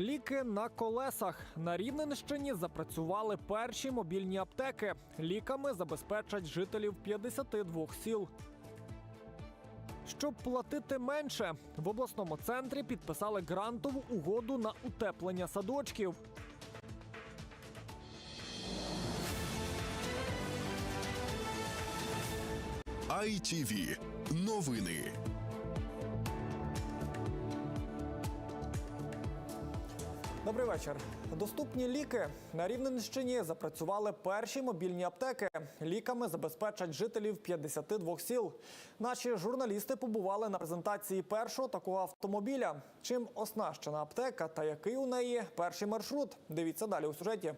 Ліки на колесах на Рівненщині запрацювали перші мобільні аптеки. Ліками забезпечать жителів 52 сіл. Щоб платити менше, в обласному центрі підписали грантову угоду на утеплення садочків. ITV. Новини. Добрий вечір. Доступні ліки на Рівненщині запрацювали перші мобільні аптеки. Ліками забезпечать жителів 52 сіл. Наші журналісти побували на презентації першого такого автомобіля. Чим оснащена аптека та який у неї перший маршрут? Дивіться далі у сюжеті.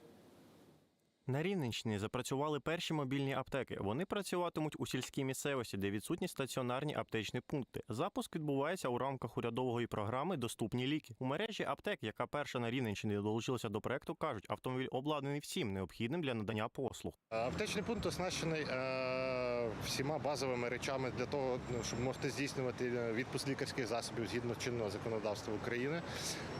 На Рівненщині запрацювали перші мобільні аптеки. Вони працюватимуть у сільській місцевості, де відсутні стаціонарні аптечні пункти. Запуск відбувається у рамках урядової програми Доступні ліки. У мережі аптек, яка перша на Рівненщині долучилася до проекту, кажуть, автомобіль обладнаний всім необхідним для надання послуг. Аптечний пункт оснащений е, всіма базовими речами для того, ну, щоб могти здійснювати е, відпуск лікарських засобів згідно чинного законодавства України.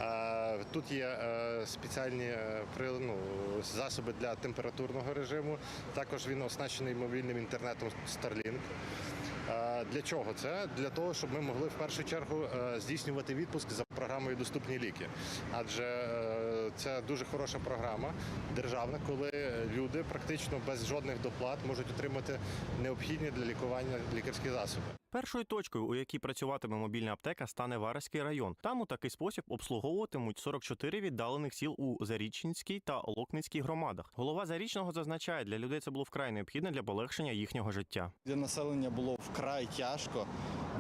Е, тут є е, спеціальні е, ну, засоби для температурного режиму. Також він оснащений мобільним інтернетом Starlink. Для чого це? Для того, щоб ми могли в першу чергу е, здійснювати відпуск за програмою Доступні ліки. Адже е, це дуже хороша програма державна, коли люди практично без жодних доплат можуть отримати необхідні для лікування лікарські засоби. Першою точкою, у якій працюватиме мобільна аптека, стане Вараський район. Там у такий спосіб обслуговуватимуть 44 віддалених сіл у Зарічненській та Локницькій громадах. Голова Зарічного зазначає, для людей це було вкрай необхідне для полегшення їхнього життя. Для населення було вкрай тяжко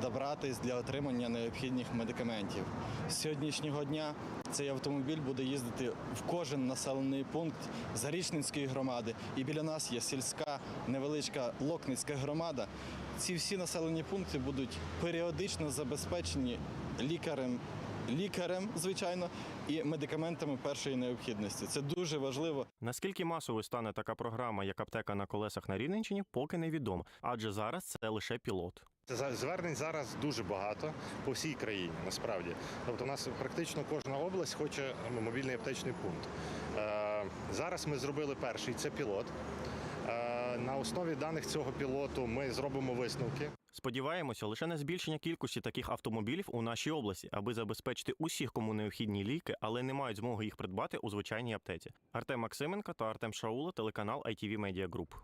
добратись для отримання необхідних медикаментів. З сьогоднішнього дня цей автомобіль буде їздити в кожен населений пункт Зарічненської громади. І біля нас є сільська невеличка Локницька громада. Ці всі населені пункти будуть періодично забезпечені лікарем. Лікарем, звичайно, і медикаментами першої необхідності. Це дуже важливо. Наскільки масовою стане така програма, як аптека на колесах на Рівненщині, поки невідомо, адже зараз це лише пілот. Звернень зараз дуже багато по всій країні, насправді. Тобто, у нас практично кожна область хоче мобільний аптечний пункт. Е, Зараз ми зробили перший це пілот. Е, На основі даних цього пілоту ми зробимо висновки. Сподіваємося лише на збільшення кількості таких автомобілів у нашій області, аби забезпечити усіх, кому необхідні ліки, але не мають змоги їх придбати у звичайній аптеці. Артем Максименко та Артем Шаула, телеканал ITV Media Group.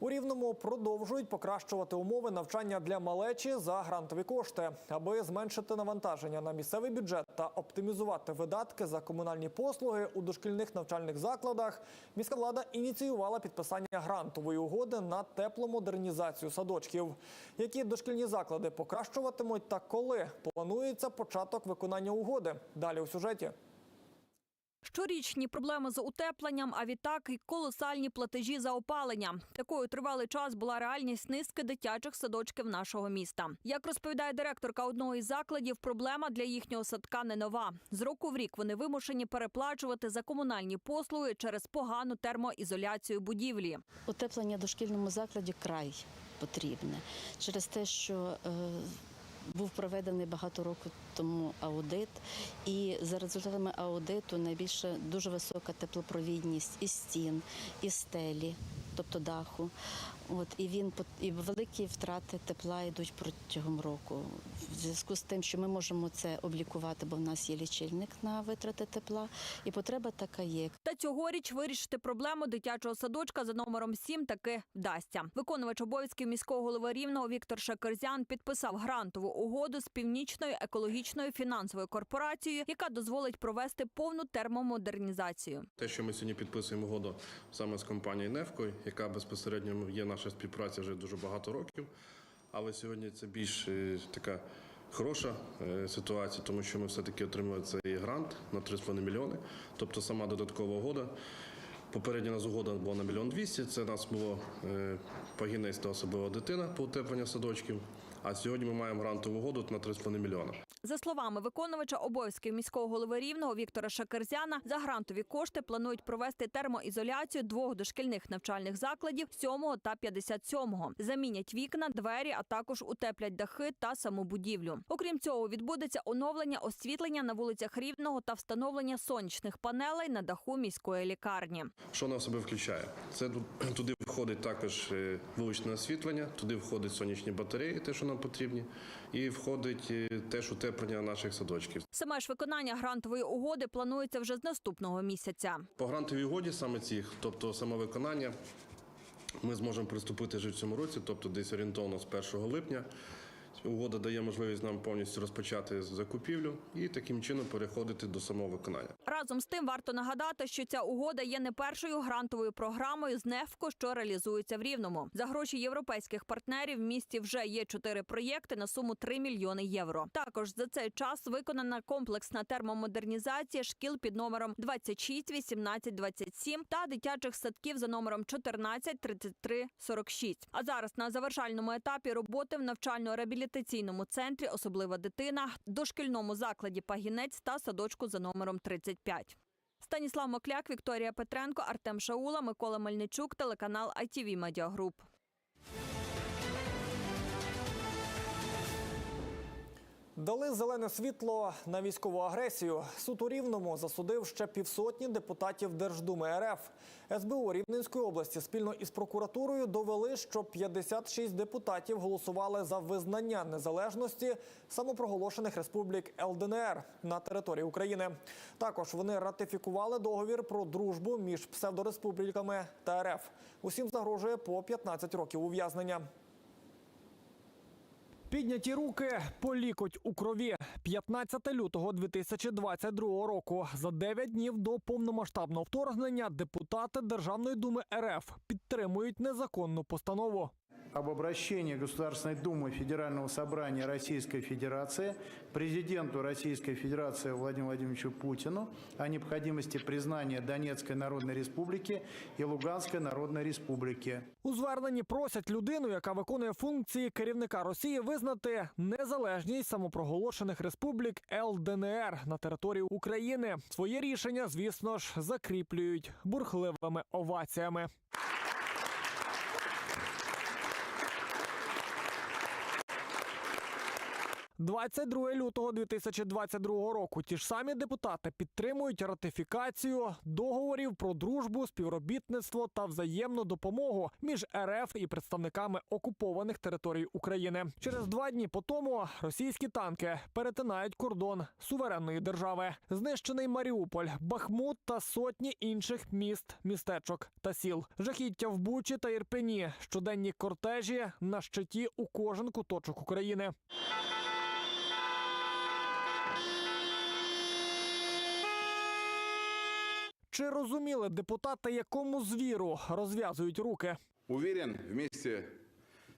У Рівному продовжують покращувати умови навчання для малечі за грантові кошти, аби зменшити навантаження на місцевий бюджет та оптимізувати видатки за комунальні послуги у дошкільних навчальних закладах. Міська влада ініціювала підписання грантової угоди на тепломодернізацію садочків. Які дошкільні заклади покращуватимуть та коли планується початок виконання угоди? Далі у сюжеті. Щорічні проблеми з утепленням, а відтак і колосальні платежі за опалення. Такою тривалий час була реальність низки дитячих садочків нашого міста. Як розповідає директорка одного із закладів, проблема для їхнього садка не нова. З року в рік вони вимушені переплачувати за комунальні послуги через погану термоізоляцію будівлі. Утеплення дошкільному закладі край потрібне через те, що е, був проведений багато років тому аудит, і за результатами аудиту найбільше дуже висока теплопровідність і стін, і стелі, тобто даху. От і він і великі втрати тепла йдуть протягом року. В зв'язку з тим, що ми можемо це облікувати, бо в нас є лічильник на витрати тепла, і потреба така є. Та цьогоріч вирішити проблему дитячого садочка за номером 7 таки вдасться. Виконувач обов'язків міського голови Рівного Віктор Шакерзян підписав грантову угоду з північною екологічною фінансовою корпорацією, яка дозволить провести повну термомодернізацію. Те, що ми сьогодні підписуємо угоду саме з компанією «Нефко», яка безпосередньо є наша співпраця вже дуже багато років. Але сьогодні це більш е, така хороша е, ситуація, тому що ми все-таки отримали цей грант на 3,5 мільйони. Тобто сама додаткова угода. Попередня нас угода була на мільйон двісті. Це нас було е, погінець та особлива дитина по утепленню садочків. А сьогодні ми маємо грантову угоду на 3,5 мільйона. За словами виконувача обов'язків міського голови Рівного Віктора Шакерзяна, за грантові кошти планують провести термоізоляцію двох дошкільних навчальних закладів 7 та 57. Замінять вікна, двері, а також утеплять дахи та саму будівлю. Окрім цього, відбудеться оновлення освітлення на вулицях Рівного та встановлення сонячних панелей на даху міської лікарні. Що вона в себе включає? Це туди входить також е, вуличне освітлення, туди входять сонячні батареї, те, що нам потрібні, і входить е, теж утеплення наших садочків. Саме ж виконання грантової угоди планується вже з наступного місяця. По грантовій угоді саме цих, тобто самовиконання, ми зможемо приступити вже в цьому році, тобто десь орієнтовно з 1 липня. Угода дає можливість нам повністю розпочати закупівлю і таким чином переходити до самого виконання. Разом з тим варто нагадати, що ця угода є не першою грантовою програмою з НЕФКО, що реалізується в Рівному. За гроші європейських партнерів в місті вже є чотири проєкти на суму 3 мільйони євро. Також за цей час виконана комплексна термомодернізація шкіл під номером 26, 18, 27 та дитячих садків за номером 14, 33, 46. А зараз на завершальному етапі роботи в навчально-реабілітаційному центрі особлива дитина, дошкільному закладі Пагінець та садочку за номером 35. Станіслав Мокляк, Вікторія Петренко, Артем Шаула, Микола Мельничук, телеканал ITV Media Group. Дали зелене світло на військову агресію. Суд у Рівному засудив ще півсотні депутатів Держдуми РФ. СБУ Рівненської області спільно із прокуратурою довели, що 56 депутатів голосували за визнання незалежності самопроголошених республік ЛДНР на території України. Також вони ратифікували договір про дружбу між псевдореспубліками та РФ. Усім загрожує по 15 років ув'язнення. Підняті руки по лікоть у крові. 15 лютого 2022 року. За 9 днів до повномасштабного вторгнення депутати Державної думи РФ підтримують незаконну постанову. Об обращении Государственной Думы Федерального собрания Российской Федерации президенту Российской Федерации Владимиру Владимировичу Путину о необходимости признания Донецкой Народной Республики и Луганской Народной Республики. У зверненні просять людину, яка виконує функції керівника Росії, визнати незалежність самопроголошених республік ЛДНР на території України. Своє рішення, звісно ж, закріплюють бурхливими оваціями. – 22 лютого 2022 року ті ж самі депутати підтримують ратифікацію договорів про дружбу, співробітництво та взаємну допомогу між РФ і представниками окупованих територій України. Через два дні по тому російські танки перетинають кордон суверенної держави. Знищений Маріуполь, Бахмут та сотні інших міст, містечок та сіл. Жахіття в Бучі та Ірпені. Щоденні кортежі на щиті у кожен куточок України. Чи розуміли депутати, якому звіру розв'язують руки? Уверен, вместе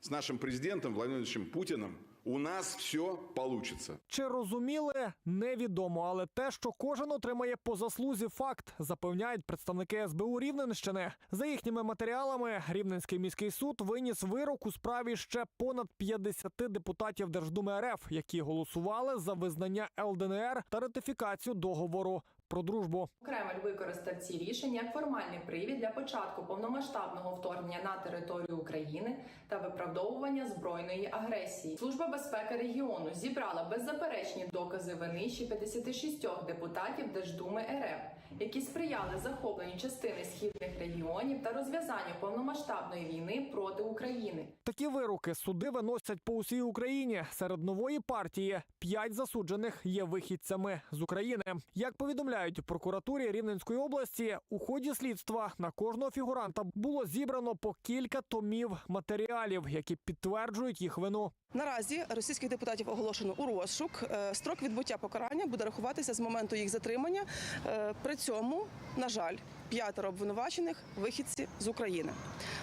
с нашим президентом Владимиром Путиным у нас все получится. Чи розуміли, невідомо, але те, що кожен отримає по заслузі факт, запевняють представники СБУ Рівненщини. За їхніми матеріалами, Рівненський міський суд виніс вирок у справі ще понад 50 депутатів Держдуми РФ, які голосували за визнання ЛДНР та ратифікацію договору про дружбу. Кремль використав ці рішення як формальний привід для початку повномасштабного вторгнення на територію України та виправдовування збройної агресії. Служба безпеки регіону зібрала беззаперечні докази вини ще 56 депутатів Держдуми РФ, які сприяли захопленню частини східних регіонів та розв'язанню повномасштабної війни проти України. Такі вироки суди виносять по усій Україні. Серед нової партії п'ять засуджених є вихідцями з України. Як повідомляють у прокуратурі Рівненської області, у ході слідства на кожного фігуранта було зібрано по кілька томів матеріалів, які підтверджують їх вину. Наразі російських депутатів оголошено у розшук. Е, Строк відбуття покарання буде рахуватися з моменту їх затримання. Е, При цьому, на жаль, п'ятеро обвинувачених вихідці з України.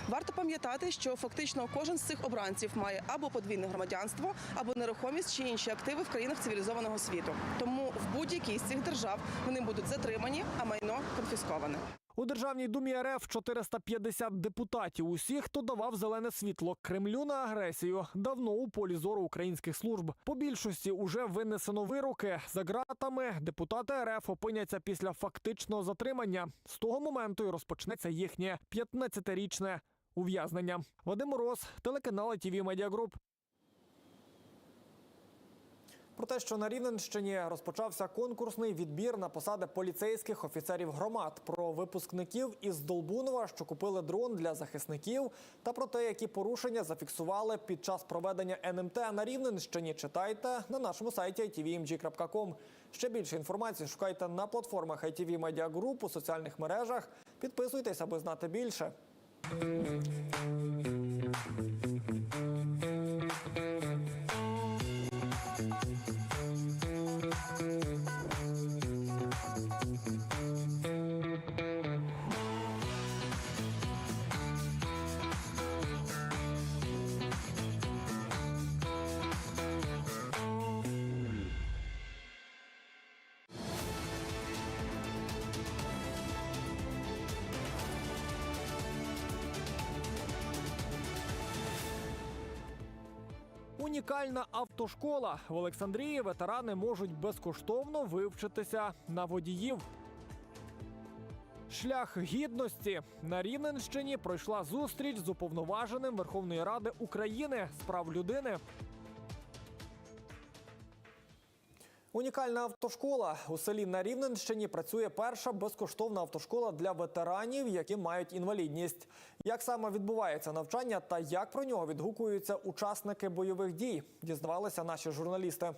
Варто пам'ятати, що фактично кожен з цих обранців має або подвійне громадянство, або нерухомість чи інші активи в країнах цивілізованого світу. Тому в будь-якій з цих держав вони будуть затримані, а майно конфісковане. У Державній думі РФ 450 депутатів. Усіх, хто давав зелене світло Кремлю на агресію, давно у полі зору українських служб. По більшості уже винесено вироки. За ґратами депутати РФ опиняться після фактичного затримання. З того моменту і розпочнеться їхнє 15-річне ув'язнення. Вадим Мороз, телеканал Media Group. Про те, що на Рівненщині розпочався конкурсний відбір на посади поліцейських офіцерів громад, про випускників із Долбунова, що купили дрон для захисників, та про те, які порушення зафіксували під час проведення НМТ на Рівненщині. Читайте на нашому сайті itvmg.com. Ще більше інформації шукайте на платформах ITV Media Group у соціальних мережах. Підписуйтесь, аби знати більше. Унікальна автошкола в Олександрії ветерани можуть безкоштовно вивчитися на водіїв. Шлях гідності на Рівненщині пройшла зустріч з уповноваженим Верховної Ради України з прав людини. Унікальна автошкола у селі на Рівненщині працює перша безкоштовна автошкола для ветеранів, які мають інвалідність. Як саме відбувається навчання та як про нього відгукуються учасники бойових дій, дізнавалися наші журналісти.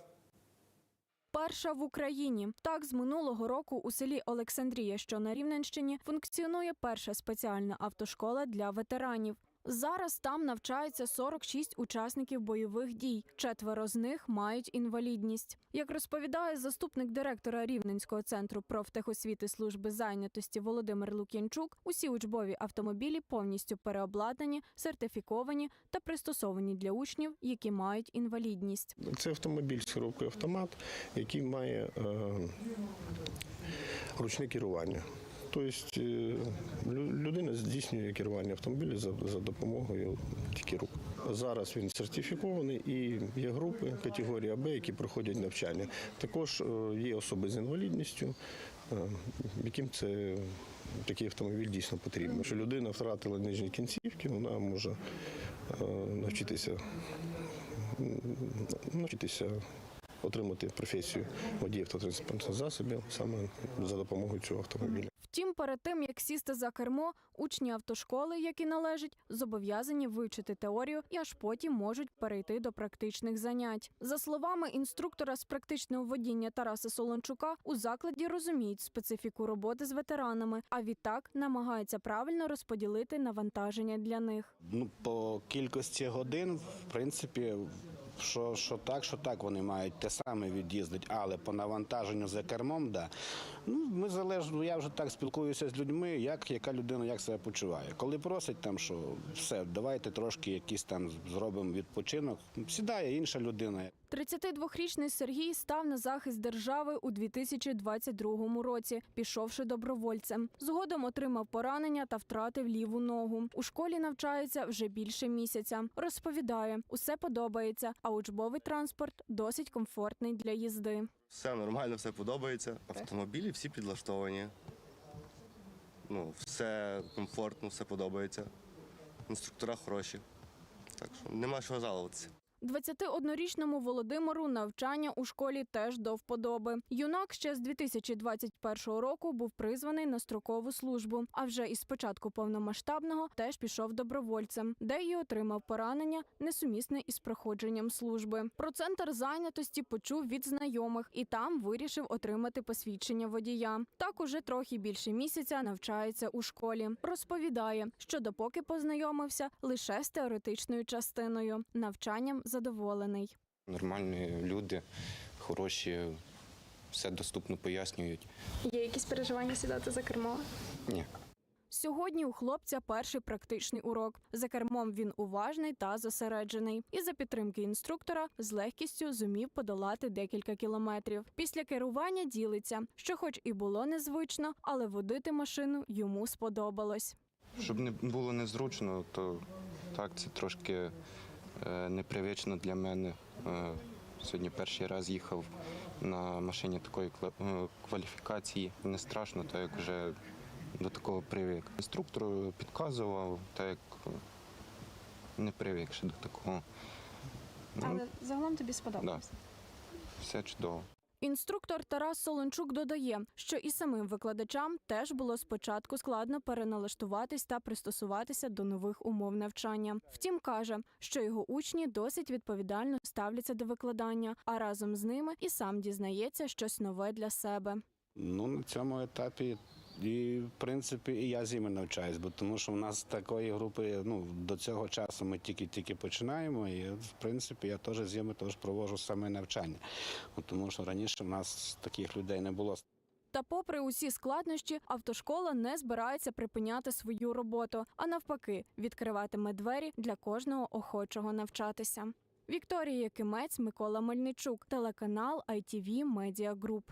Перша в Україні так з минулого року у селі Олександрія, що на Рівненщині, функціонує перша спеціальна автошкола для ветеранів. Зараз там навчаються 46 учасників бойових дій. Четверо з них мають інвалідність. Як розповідає заступник директора Рівненського центру профтехосвіти служби зайнятості Володимир Лук'янчук, усі учбові автомобілі повністю переобладнані, сертифіковані та пристосовані для учнів, які мають інвалідність. Це автомобіль з автомат, який має е, ручне керування. Тобто е, людина здійснює керування автомобілем за, за допомогою тільки рук. Зараз він сертифікований і є групи категорії АБ, які проходять навчання. Також е, є особи з інвалідністю, е, яким це такий автомобіль дійсно потрібен. Якщо людина втратила нижні кінцівки, вона може навчитися навчитися отримати професію водія автотранспортних засобів саме за допомогою цього автомобіля. Втім, перед тим як сісти за кермо, учні автошколи, які належать, зобов'язані вивчити теорію і аж потім можуть перейти до практичних занять. За словами інструктора з практичного водіння Тараса Солончука, у закладі розуміють специфіку роботи з ветеранами, а відтак намагаються правильно розподілити навантаження для них. Ну, по кількості годин, в принципі, що, що так, що так вони мають те саме від'їздити, але по навантаженню за кермом, да. Ну, ми залежно, я вже так спілкуюся з людьми, як яка людина як себе почуває. Коли просить там, що все, давайте трошки якийсь там зробимо відпочинок, сідає інша людина. 32-річний Сергій став на захист держави у 2022 році, пішовши добровольцем. Згодом отримав поранення та втратив ліву ногу. У школі навчається вже більше місяця. Розповідає, усе подобається, а учбовий транспорт досить комфортний для їзди. Все нормально, все подобається. Автомобілі всі підлаштовані. Ну, все комфортно, все подобається. Інструктора хороші. Так що нема чого жалуватися. 21-річному Володимиру навчання у школі теж до вподоби. Юнак ще з 2021 року був призваний на строкову службу. А вже із початку повномасштабного теж пішов добровольцем, де й отримав поранення, несумісне із проходженням служби. Про центр зайнятості почув від знайомих і там вирішив отримати посвідчення водія. Так уже трохи більше місяця навчається у школі. Розповідає, що допоки познайомився лише з теоретичною частиною навчанням задоволений. Нормальні люди, хороші, все доступно пояснюють. Є якісь переживання сідати за кермо? Ні. Сьогодні у хлопця перший практичний урок. За кермом він уважний та зосереджений. І за підтримки інструктора з легкістю зумів подолати декілька кілометрів. Після керування ділиться, що, хоч і було незвично, але водити машину йому сподобалось. Щоб не було незручно, то так це трошки непривично для мене. Е, Сьогодні перший раз їхав на машині такої е, кваліфікації. Не страшно, так як вже до такого привик. Інструктор підказував, так як е, не привик ще до такого. Ну, загалом тобі сподобалось. да. Все чудово. Інструктор Тарас Солончук додає, що і самим викладачам теж було спочатку складно переналаштуватись та пристосуватися до нових умов навчання. Втім, каже, що його учні досить відповідально ставляться до викладання, а разом з ними і сам дізнається щось нове для себе. Ну, на цьому етапі, і, в принципі, і я з ними навчаюсь, бо тому що в нас такої групи, ну, до цього часу ми тільки-тільки починаємо, і, в принципі, я теж з ними теж проводжу саме навчання. От Тому що раніше в нас таких людей не було. Та, попри усі складнощі, автошкола не збирається припиняти свою роботу, а навпаки, відкриватиме двері для кожного охочого навчатися. Вікторія Якимець, Микола Мельничук, телеканал ITV Media Group.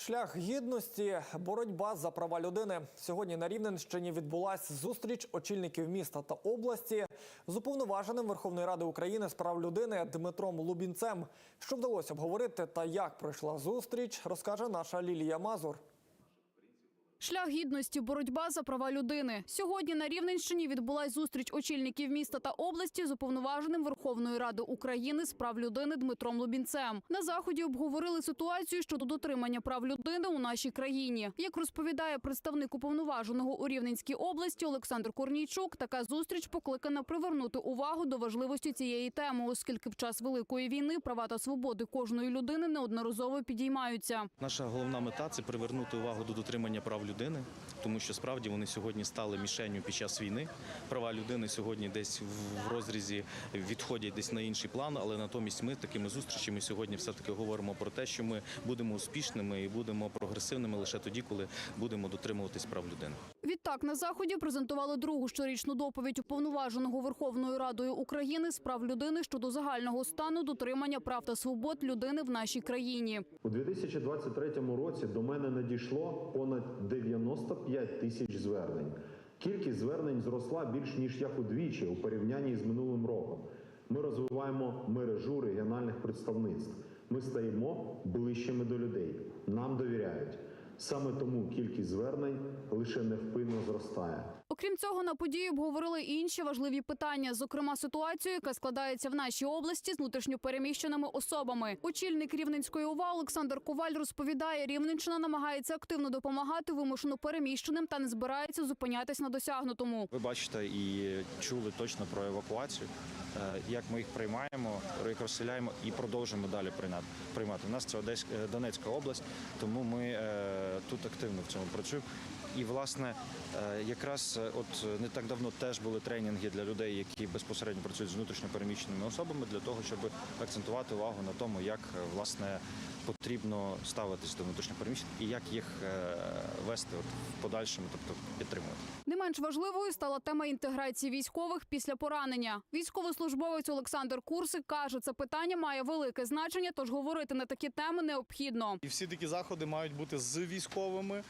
Шлях гідності, боротьба за права людини. Сьогодні на Рівненщині відбулася зустріч очільників міста та області з уповноваженим Верховної Ради України з прав людини Дмитром Лубінцем. Що вдалося обговорити та як пройшла зустріч, розкаже наша Лілія Мазур. Шлях гідності, боротьба за права людини. Сьогодні на Рівненщині відбулась зустріч очільників міста та області з уповноваженим Верховної Ради України з прав людини Дмитром Лубінцем. На заході обговорили ситуацію щодо дотримання прав людини у нашій країні. Як розповідає представник уповноваженого у Рівненській області Олександр Корнійчук, така зустріч покликана привернути увагу до важливості цієї теми, оскільки в час великої війни права та свободи кожної людини неодноразово підіймаються. Наша головна мета це привернути увагу до дотримання прав людини, тому що справді вони сьогодні стали мішенню під час війни. Права людини сьогодні десь в розрізі відходять десь на інший план, але натомість ми такими зустрічами сьогодні все таки говоримо про те, що ми будемо успішними і будемо прогресивними лише тоді, коли будемо дотримуватись прав людини. Відтак на заході презентували другу щорічну доповідь уповноваженого Верховною Радою України з прав людини щодо загального стану дотримання прав та свобод людини в нашій країні. У 2023 році до мене надійшло понад 95 тисяч звернень. Кількість звернень зросла більш ніж як удвічі у порівнянні з минулим роком. Ми розвиваємо мережу регіональних представництв. Ми стаємо ближчими до людей. Нам довіряють. Саме тому кількість звернень лише невпинно зростає. Окрім цього, на події обговорили інші важливі питання, зокрема ситуацію, яка складається в нашій області з внутрішньопереміщеними особами. Очільник Рівненської ОВА Олександр Коваль розповідає, Рівненщина намагається активно допомагати вимушено переміщеним та не збирається зупинятись на досягнутому. Ви бачите і чули точно про евакуацію, е, як ми їх приймаємо, як розселяємо і продовжуємо далі приймати. У нас це Одесь, е, Донецька область, тому ми е, тут активно в цьому працюємо. І власне е, якраз е, от е, не так давно теж були тренінги для людей, які безпосередньо працюють з внутрішньопереміщеними особами, для того, щоб акцентувати увагу на тому, як власне потрібно ставитись до внутрішньопереміщених і як їх вести от в подальшому, тобто підтримувати. Не менш важливою стала тема інтеграції військових після поранення. Військовослужбовець Олександр Курсик каже, це питання має велике значення, тож говорити на такі теми необхідно. І всі такі заходи мають бути з військовими,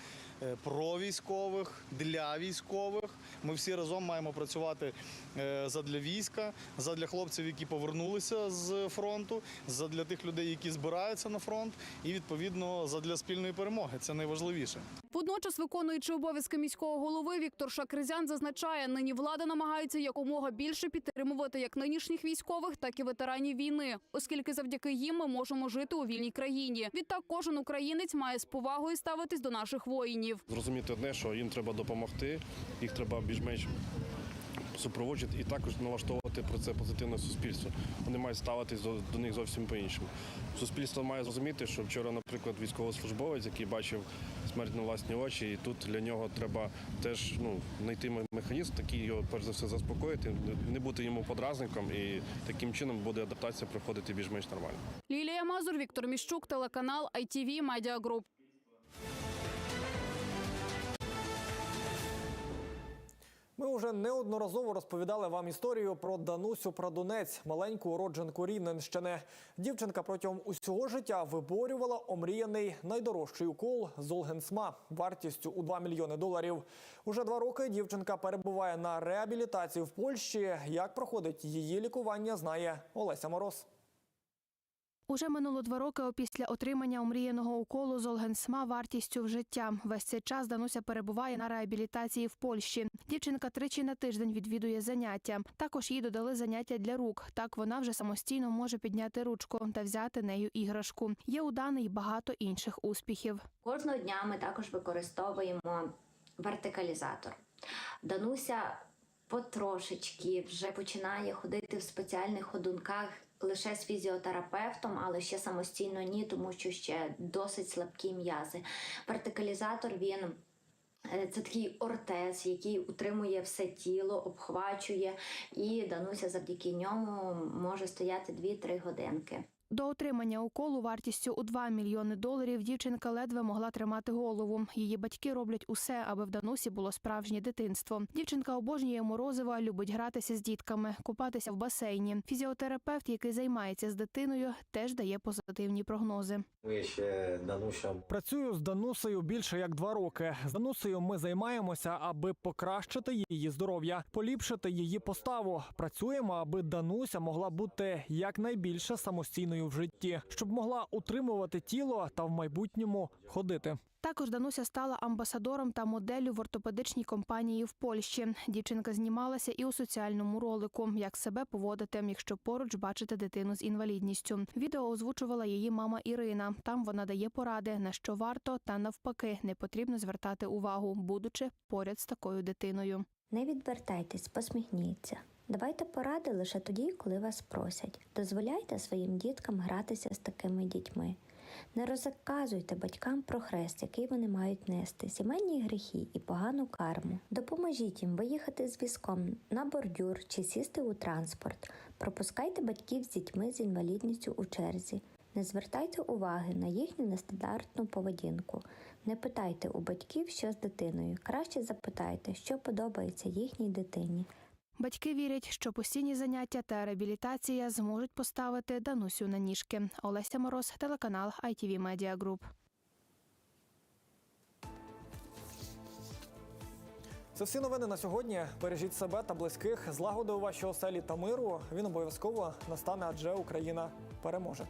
про військових, для військових. Ми всі разом маємо працювати е, задля війська, задля хлопців, які повернулися з фронту, задля тих людей, які збираються на фронт, і відповідно задля спільної перемоги. Це найважливіше. Водночас, виконуючи обов'язки міського голови, Віктор Шакризян зазначає, нині влада намагається якомога більше підтримувати як нинішніх військових, так і ветеранів війни, оскільки завдяки їм ми можемо жити у вільній країні. Відтак, кожен українець має з повагою ставитись до наших воїнів. Зрозуміти одне, що їм треба допомогти, їх треба більш-менш супроводжувати і також налаштовувати про це позитивне суспільство. Вони мають ставитись до, до них зовсім по-іншому. Суспільство має зрозуміти, що вчора, наприклад, військовослужбовець, який бачив смерть на власні очі, і тут для нього треба теж ну, знайти механізм, такий його перш за все заспокоїти, не- не бути йому подразником, і таким чином буде адаптація проходити більш-менш нормально. Лілія Мазур, Віктор Міщук, телеканал ITV Media Group. Вже неодноразово розповідали вам історію про Данусю Прадунець, маленьку уродженку Рівненщини. Дівчинка протягом усього життя виборювала омріяний найдорожчий укол Золгенсма вартістю у 2 мільйони доларів. Уже два роки дівчинка перебуває на реабілітації в Польщі. Як проходить її лікування, знає Олеся Мороз. Уже минуло два роки опісля отримання омріяного уколу Золгенсма вартістю в життя. Весь цей час Дануся перебуває на реабілітації в Польщі. Дівчинка тричі на тиждень відвідує заняття. Також їй додали заняття для рук. Так вона вже самостійно може підняти ручку та взяти нею іграшку. Є у Дани й багато інших успіхів. Кожного дня ми також використовуємо вертикалізатор. Дануся потрошечки вже починає ходити в спеціальних ходунках лише з фізіотерапевтом, але ще самостійно ні, тому що ще досить слабкі м'язи. Вертикалізатор він. е, Це такий ортез, який утримує все тіло, обхвачує, і Дануся завдяки ньому може стояти 2-3 годинки. До отримання уколу вартістю у 2 мільйони доларів дівчинка ледве могла тримати голову. Її батьки роблять усе, аби в Данусі було справжнє дитинство. Дівчинка обожнює морозива, любить гратися з дітками, купатися в басейні. Фізіотерапевт, який займається з дитиною, теж дає позитивні прогнози. Ми ще Дануша Працюю з Данусею більше як два роки. З Данусею ми займаємося, аби покращити її здоров'я, поліпшити її поставу. Працюємо, аби Дануся могла бути якнайбільше самостійною в житті, щоб могла утримувати тіло та в майбутньому ходити. Також Дануся стала амбасадором та моделлю в ортопедичній компанії в Польщі. Дівчинка знімалася і у соціальному ролику, як себе поводити, якщо поруч бачите дитину з інвалідністю. Відео озвучувала її мама Ірина. Там вона дає поради, на що варто та навпаки не потрібно звертати увагу, будучи поряд з такою дитиною. Не відвертайтесь, посміхніться. Давайте поради лише тоді, коли вас просять. Дозволяйте своїм діткам гратися з такими дітьми. Не розказуйте батькам про хрест, який вони мають нести, сімейні гріхи і погану карму. Допоможіть їм виїхати з візком на бордюр чи сісти у транспорт. Пропускайте батьків з дітьми з інвалідністю у черзі. Не звертайте уваги на їхню нестандартну поведінку. Не питайте у батьків, що з дитиною. Краще запитайте, що подобається їхній дитині. Батьки вірять, що постійні заняття та реабілітація зможуть поставити Данусю на ніжки. Олеся Мороз, телеканал ITV Media Group. Це всі новини на сьогодні. Бережіть себе та близьких, злагоди у вашій оселі та миру. Він обов'язково настане, адже Україна переможе.